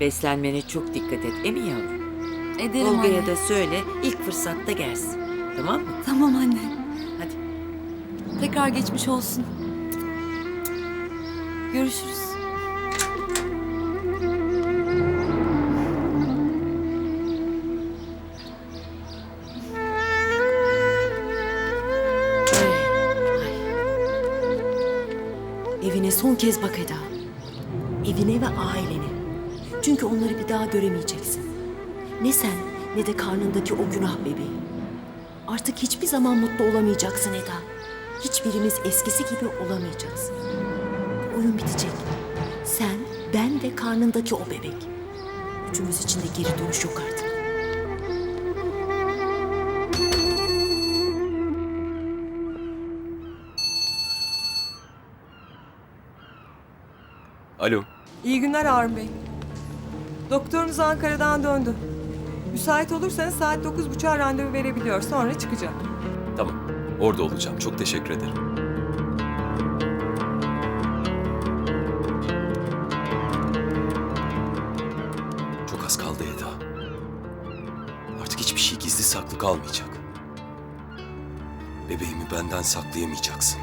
Beslenmene çok dikkat et. Emin yavrum. Ederim Olga'ya anne. da söyle ilk fırsatta gelsin. Tamam mı? Tamam anne. Hadi. Tekrar geçmiş olsun. Görüşürüz. Evine son kez bak Eda. Evine ve ailene. Çünkü onları bir daha göremeyeceksin. Ne sen ne de karnındaki o günah bebeği. Artık hiçbir zaman mutlu olamayacaksın Eda. Hiçbirimiz eskisi gibi olamayacağız. Bu oyun bitecek. Sen, ben ve karnındaki o bebek. Üçümüz için de geri dönüş yok artık. Alo. İyi günler Harun Bey. Doktorunuz Ankara'dan döndü. Müsait olursanız saat 9.30'a randevu verebiliyor. Sonra çıkacak. Tamam. Orada olacağım. Çok teşekkür ederim. Çok az kaldı Eda. Artık hiçbir şey gizli saklı kalmayacak. Bebeğimi benden saklayamayacaksın.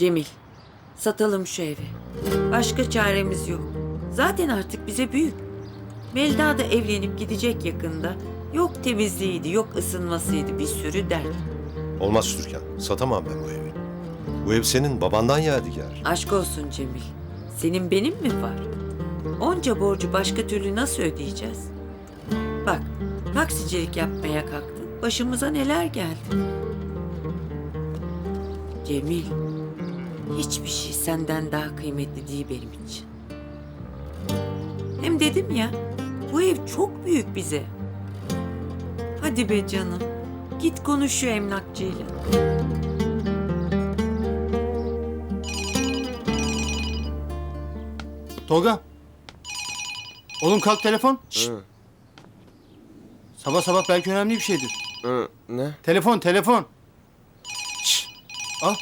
Cemil, satalım şu evi. Başka çaremiz yok. Zaten artık bize büyük. Melda da evlenip gidecek yakında. Yok temizliğiydi, yok ısınmasıydı. Bir sürü dert. Olmaz Türkan. Satamam ben bu evi. Bu ev senin babandan yadigar. Aşk olsun Cemil. Senin benim mi var? Onca borcu başka türlü nasıl ödeyeceğiz? Bak, taksicilik yapmaya kalktın. Başımıza neler geldi? Cemil, hiçbir şey senden daha kıymetli değil benim için. Hem dedim ya, bu ev çok büyük bize. Hadi be canım, git konuş şu emlakçıyla. Tolga. Oğlum kalk telefon. Şşt. Sabah sabah belki önemli bir şeydir. Hı, ne? Telefon, telefon. Şşt. Al.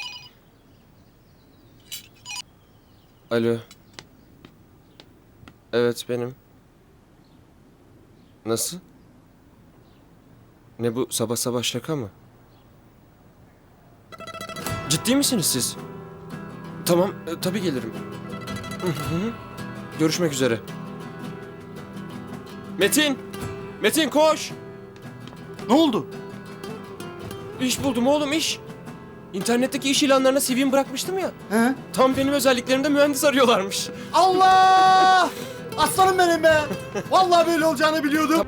Alo. Evet benim. Nasıl? Ne bu sabah sabah şaka mı? Ciddi misiniz siz? Tamam, e, tabii gelirim. Hı hı. Görüşmek üzere. Metin! Metin koş! Ne oldu? İş buldum oğlum iş. İnternetteki iş ilanlarına CV'mi bırakmıştım ya. He? Tam benim özelliklerimde mühendis arıyorlarmış. Allah! Aslanım benim be. Vallahi böyle olacağını biliyordum.